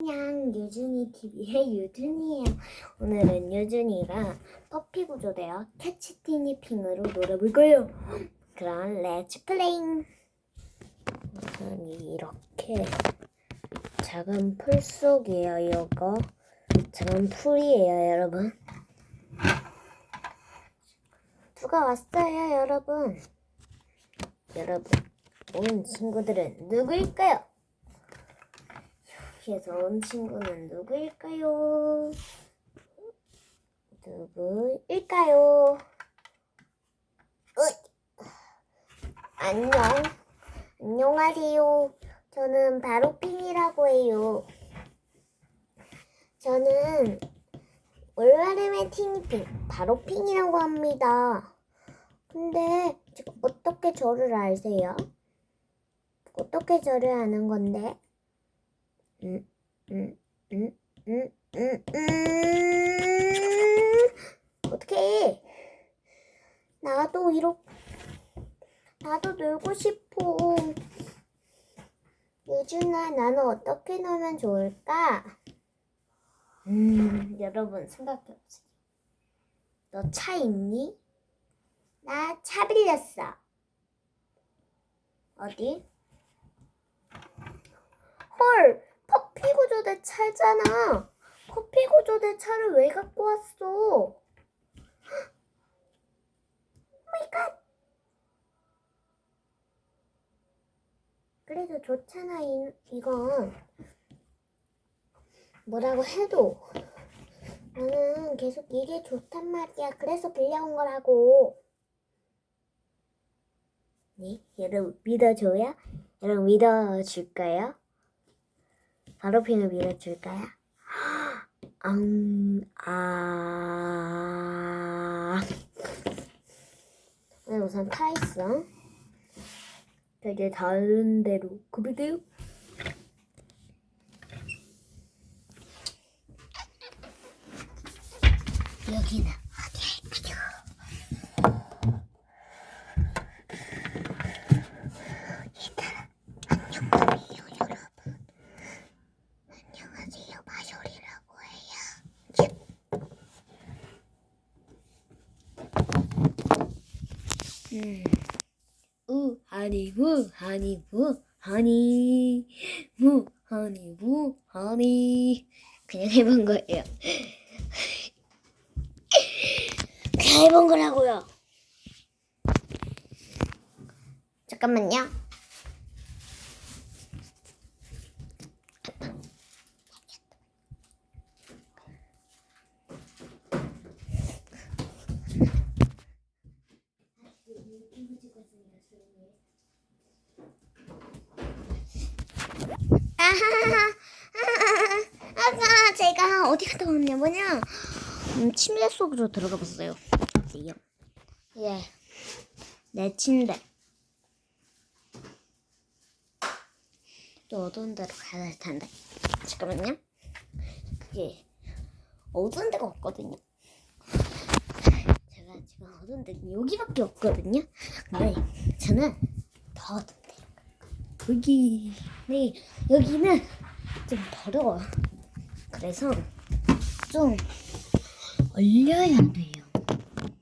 안녕 유준이 TV의 유준이에요. 오늘은 유준이가 퍼피 구조되어 캐치 티니핑으로 놀아볼 거예요. 그럼 렛츠 플레잉. 우선 이렇게 작은 풀 속이에요. 이거 작은 풀이에요, 여러분. 누가 왔어요, 여러분? 여러분, 온 친구들은 누구일까요? 여기에서 온 친구는 누구일까요? 누구일까요? 으이. 안녕. 안녕하세요. 저는 바로 핑이라고 해요. 저는 올바름의 티니핑, 바로 핑이라고 합니다. 근데 어떻게 저를 아세요? 어떻게 저를 아는 건데? 음, 음, 음. 어떻게? 나도 이렇게 나도 놀고 싶어. 예준아, 나는 어떻게 놀면 좋을까? 음, 여러분 생각해보세요. 너 차 있니? 나 차 빌렸어. 어디? 헐, 구조대 차잖아. 커피 구조대 차를 왜 갖고 왔어? 오마이갓. 그래도 좋잖아, 이, 이건. 뭐라고 해도 나는 계속 이게 좋단 말이야. 그래서 빌려온 거라고. 네, 여러분 믿어줘요? 여러분 믿어줄까요? 바로 핑을 밀어줄까요? 음, 아. 네, 우선 타 있어. 되게 다른 데로 급이돼요. 여기는 어디일까요? 안녕하세요, 여러분. 안녕하세요, 마쇼리라고 해요. 음. 우 하니 무 하니 무 하니 무 하니 무 하니 그냥 해본 거예요. 그냥 해본 거라고요. 잠깐만요. 아하하하. 아까 제가 어디 갔다 왔냐 뭐냐 음, 침대 속으로 들어가 봤어요. 이요. 예, 내 침대. 또 어두운 데로 가야 할 텐데. 잠깐만요. 그게 어두운 데가 없거든요. 제가 지금 어두운 데 여기밖에 없거든요. 근데 저는 더 어두운 데. 여기, 네, 여기는 좀 더러워. 그래서 좀 얼려야 돼요.